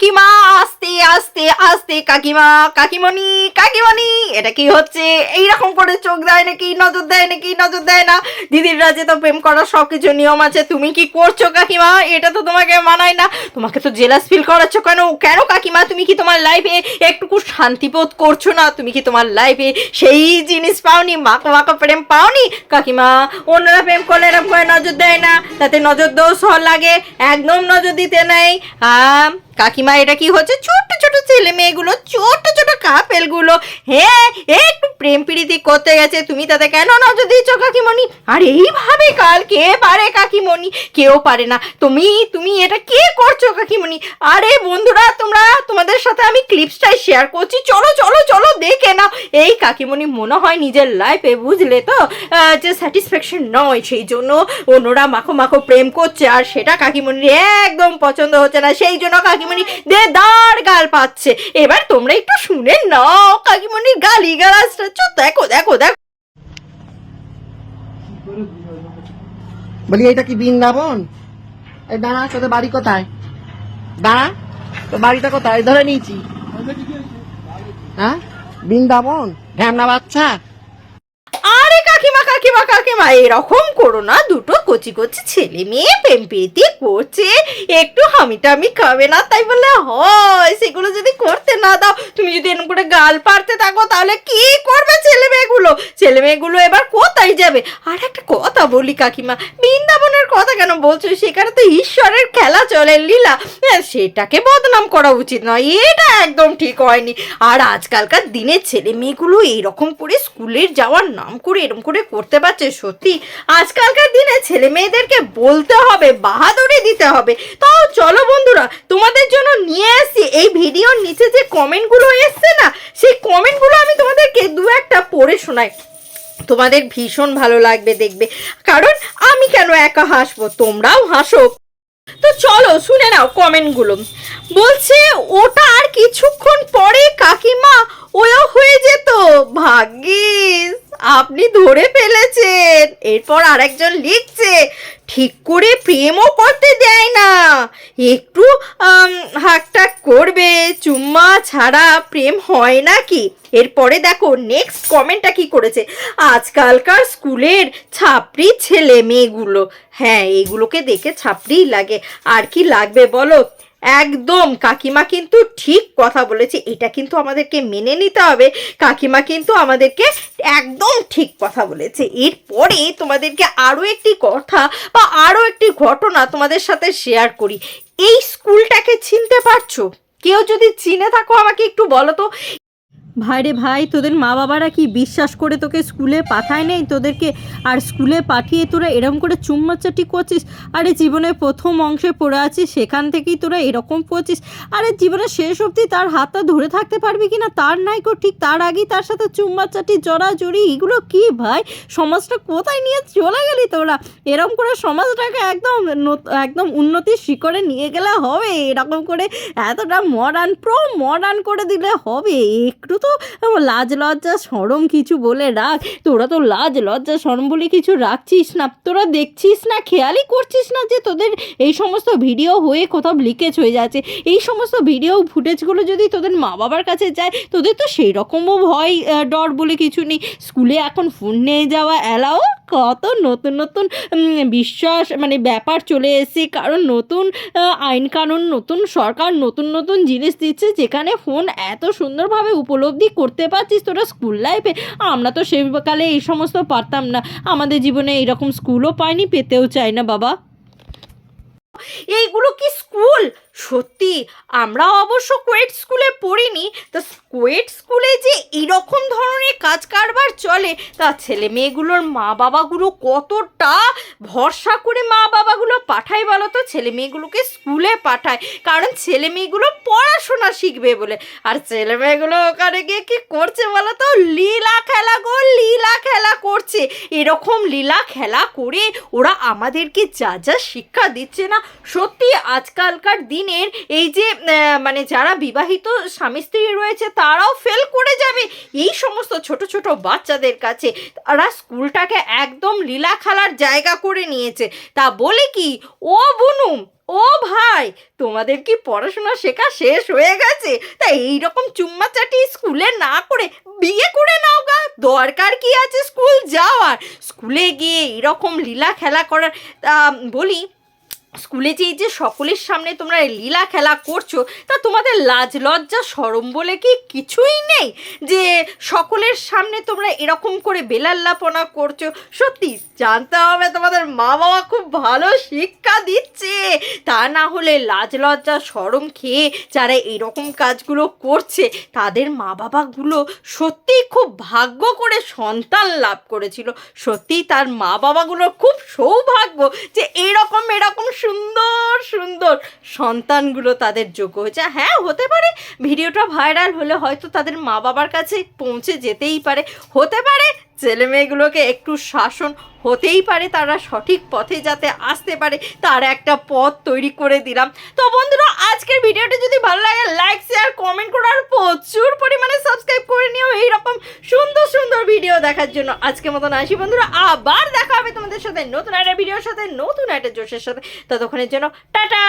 কাকিমা আস্তে আস্তে আস্তে কাকিমা, কাকিমণি কাকিমণি। এটা কি হচ্ছে? এইরকম করে চোখ দেয় নাকি? নজর দেয় নাকি? নজর দেয় না। দিদির রাজে তো প্রেম করার সব কিছু নিয়ম আছে। তুমি কি করছ, কাকিমা? এটা তো তোমাকে মানায় না। তোমাকে তো জেলাস ফিল করাচ্ছ কেন? কেন কাকিমা? তুমি কি তোমার লাইফে একটুকু শান্তিবোধ করছ না? তুমি কি তোমার লাইফে সেই জিনিস পাওনি? মাখো মাখো প্রেম পাওনি? কাকিমা, অন্যরা প্রেম করলে এরকম করে নজর দেয় না। তাতে নজর দোষ লাগে। একদম নজর দিতে নেই। কাকিমা, এটা কি হচ্ছে? ছোট ছোট ছেলে মেয়েগুলো ছোট ছোট কাপেলগুলো। হ্যাঁ একটু প্রেম প্রীতি করতে গেছে। তুমি তাতে কেন নজর দিচ্ছ কাকিমণি? আর, এইভাবে কাল কে পারে, কাকিমণি? কেউ পারে না। তুমি তুমি এটা কে করছ, কাকিমণি? আরে, বন্ধুরা, তোমরা, তোমাদের সাথে আমি ক্লিপসটাই শেয়ার করছি। চলো চলো চলো, দেখে নাও। এই কাকিমণি মনে হয় নিজের লাইফে বুঝলে তো? যে স্যাটিসফ্যাকশন নয়, সেই জন্য অন্যরা মাখো মাখো প্রেম করছে। আর সেটা কাকিমণির একদম পছন্দ হচ্ছে না। সেই জন্য কাকিমণি দে, দাঁড় গাল পাচ্ছে। এবার তোমরা একটু শুনে নাও কাকিমণির গালি গালাজটা চো দেখো দেখো দেখো। বলি এটা কি বৃন্দাবন? এই দাঁড়া তোদের বাড়ি কোথায়? দাঁড়া তো বাড়িটা কোথায়? ধরে নিয়েছি। হ্যাঁ? বৃন্দাবন? ঢ্যামনা বাচ্চা? আরে কাকিমা কাকিমা কাকিমা, এরকম করো না। দুটো কচি কচি ছেলে মেয়ে প্রেম প্রীতি করছে। একটু হামি টামি খাবে না, তাই বলে, হয়, সেগুলো যদি করতে না দাও, তুমি যদি এরকম করে গাল পারতে থাকো, তাহলে কি করবে ছেলে মেয়েগুলো? ছেলে মেয়েগুলো এবার কোথায় যাবে? আর একটা কথা বলি কাকিমা, বৃন্দাবনের কথা কেন বলছো? সেখানে তো ঈশ্বরের খেলা চলে, লীলা। সেটাকে বদনাম করা উচিত নয়, এটা একদম ঠিক হয়নি। আর আজকালকার দিনে ছেলে মেয়েগুলো এইরকম করে স্কুলের যাওয়ার নাম করে, এরকম করে করতে পারছে সত্যি। আজকালকার দিনে ছেলে মেয়েদেরকে বলতে হবে, বাহাদুরি দিতে হবে। তাও চলো বন্ধুরা, তোমাদের জন্য নিয়ে এসছি এই ভিডিওর নিচে যে কমেন্টগুলো এসছে না, সেই কমেন্টগুলো আমি তোমাদেরকে দু একটা পড়ে শোনাই। তোমাদের ভীষণ ভালো লাগবে দেখবে। কারণ আমি কেন একা হাসবো? তোমরাও হাসো। তো চলো শুনে নাও কমেন্টগুলো। বলছে, ওটা আর কিছুক্ষণ পরে কাকিমা ওও হয়ে যেত। ভাগ্যিস। আপনি ধরে ফেলেছেন। এরপর আরেকজন লিখছে, ঠিক করে প্রেমও করতে দেয় না। একটু হাকটাক করবে। চুম্মা ছাড়া প্রেম হয় নাকি? এরপরে দেখো নেক্সট কমেন্টটা কি করেছে? আজকালকার স্কুলের ছাপড়ি ছেলে মেয়েগুলো। হ্যাঁ এইগুলোকে দেখে ছাপড়িই লাগে। আর কি লাগবে বলো? একদম। কাকিমা কিন্তু ঠিক কথা বলেছে। এটা কিন্তু আমাদেরকে মেনে নিতে হবে। কাকিমা কিন্তু আমাদেরকে একদম ঠিক কথা বলেছে। এরপরে তোমাদেরকে আরও একটি কথা বা আরও একটি ঘটনা তোমাদের সাথে শেয়ার করি। এই স্কুলটাকে চিনতে পারছ? কেউ যদি চিনে থাকো আমাকে একটু বলো তো। ভাই রে ভাই, তোদের মা বাবারা কি বিশ্বাস করে তোকে স্কুলে পাঠায় নেই? তোদেরকে আর স্কুলে পাঠিয়ে তোরা এরকম করে চুম্মাচাটি করছিস? আরে জীবনের প্রথম অংশে পড়ে আছিস, সেখান থেকেই তোরা এরকম করছিস আরে জীবনের শেষ অবধি তার হাতটা ধরে থাকতে পারবি কি না তার নাই কো ঠিক তার আগেই তার সাথে চুম্মাচাটি, জড়াজড়ি, এগুলো কি ভাই? সমাজটা কোথায় নিয়ে চলে গেলি তোরা? এরকম করে সমাজটাকে একদম একদম উন্নতির শিখরে নিয়ে গেলে হবে। এরকম করে এতটা মডার্ন প্রো মডার্ন করে দিলে হবে। একটু তো লাজ লজ্জা সরম কিছু বলে রাখ। তোরা তো লাজ লজ্জা সরম বলে কিছু রাখছিস না। তোরা দেখছিস না, খেয়ালই করছিস না যে তোদের এই সমস্ত ভিডিও হয়ে কোথাও লিকেজ হয়ে যাচ্ছে। এই সমস্ত ভিডিও ফুটেজগুলো যদি তোদের মা বাবার কাছে যায়, তোদের তো সেই রকমও ভয় ডর বলে কিছু নেই। স্কুলে এখন ফোন নিয়ে যাওয়া অ্যালাও কত নতুন নতুন বিশ্বাস মানে ব্যাপার চলে এসেছে। কারণ নতুন আইন কানুন, নতুন সরকার, নতুন নতুন জিনিস দিচ্ছে, যেখানে ফোন এত সুন্দরভাবে উপলব্ধি করতে পারছিস তোরা স্কুল লাইফে আমরা তো সেকালে এই সমস্ত পারতাম না। আমাদের জীবনে এইরকম স্কুলও পাইনি, পেতেও চাই না বাবা। এইগুলো কি স্কুল সত্যি, আমরা অবশ্য কোয়েট স্কুলে পড়িনি, তা কোয়েট স্কুলে যে এরকম ধরনের কাজ কারবার চলে, তা ছেলে মেয়েগুলোর মা বাবাগুলো কতটা ভরসা করে মা বাবাগুলো পাঠায় বলো তো? ছেলে মেয়েগুলোকে স্কুলে পাঠায়, কারণ ছেলে মেয়েগুলো পড়াশোনা শিখবে বলে। আর ছেলে মেয়েগুলো ওখানে গিয়ে কি করছে বলো তো? লীলা খেলা গো, লীলা খেলা করছে। এরকম লীলা খেলা করে ওরা আমাদেরকে যা যা শিক্ষা দিচ্ছে না, সত্যি আজকালকার দিনের এই যে মানে যারা বিবাহিত স্বামী স্ত্রী রয়েছে, তারাও ফেল করে যাবে। এই সমস্ত ছোট ছোট বাচ্চাদের কাছে তারা স্কুলটাকে একদম লীলা খেলার জায়গা করে নিয়েছে। তা বলে কি, ও বুনুম ও ভাই, তোমাদের কি পড়াশোনা শেখা শেষ হয়ে গেছে? তা এই এইরকম চুম্মাচাটি স্কুলে না করে বিয়ে করে নাও গা। দরকার কি আছে স্কুল যাওয়ার? স্কুলে গিয়ে এরকম লীলা খেলা করার, তা বলি স্কুলে যে যে সকলের সামনে তোমরা লীলা খেলা করছ, তা তোমাদের লাজ লজ্জা সরম বলে কি কিছুই নেই? যে সকলের সামনে তোমরা এরকম করে বেলাল্লাপনা করছ, সত্যি জানতে হবে তোমাদের মা বাবা খুব ভালো শিক্ষা দিচ্ছে। তা না হলে লাজ লজ্জা সরম খেয়ে যারা এরকম কাজগুলো করছে, তাদের মা বাবাগুলো সত্যিই খুব ভাগ্য করে সন্তান লাভ করেছিল। সত্যিই তার মা বাবাগুলো খুব সৌভাগ্য যে এরকম এরকম সুন্দর সুন্দর। সন্তানগুলো তাদের যোগ্য হয়েছে। হ্যাঁ হতে পারে ভিডিওটা ভাইরাল হলে হয়তো তাদের মা বাবার কাছে পৌঁছে যেতেই পারে। হতে পারে ছেলে মেয়েগুলোকে একটু শাসন হতেই পারে, তারা সঠিক পথে যাতে আসতে পারে, তার একটা পথ তৈরি করে দিলাম। তো বন্ধুরা, আজকের ভিডিওটা যদি ভালো লাগে লাইক শেয়ার কমেন্ট করো। আর প্রচুর পরিমাণে করে এইরকম সুন্দর সুন্দর ভিডিও দেখার জন্য আজকে মতন আসি বন্ধুরা। আবার দেখা হবে তোমাদের সাথে নতুন একটা ভিডিওর সাথে, নতুন একটা জোশের সাথে। ততক্ষণের জন্য টাটা!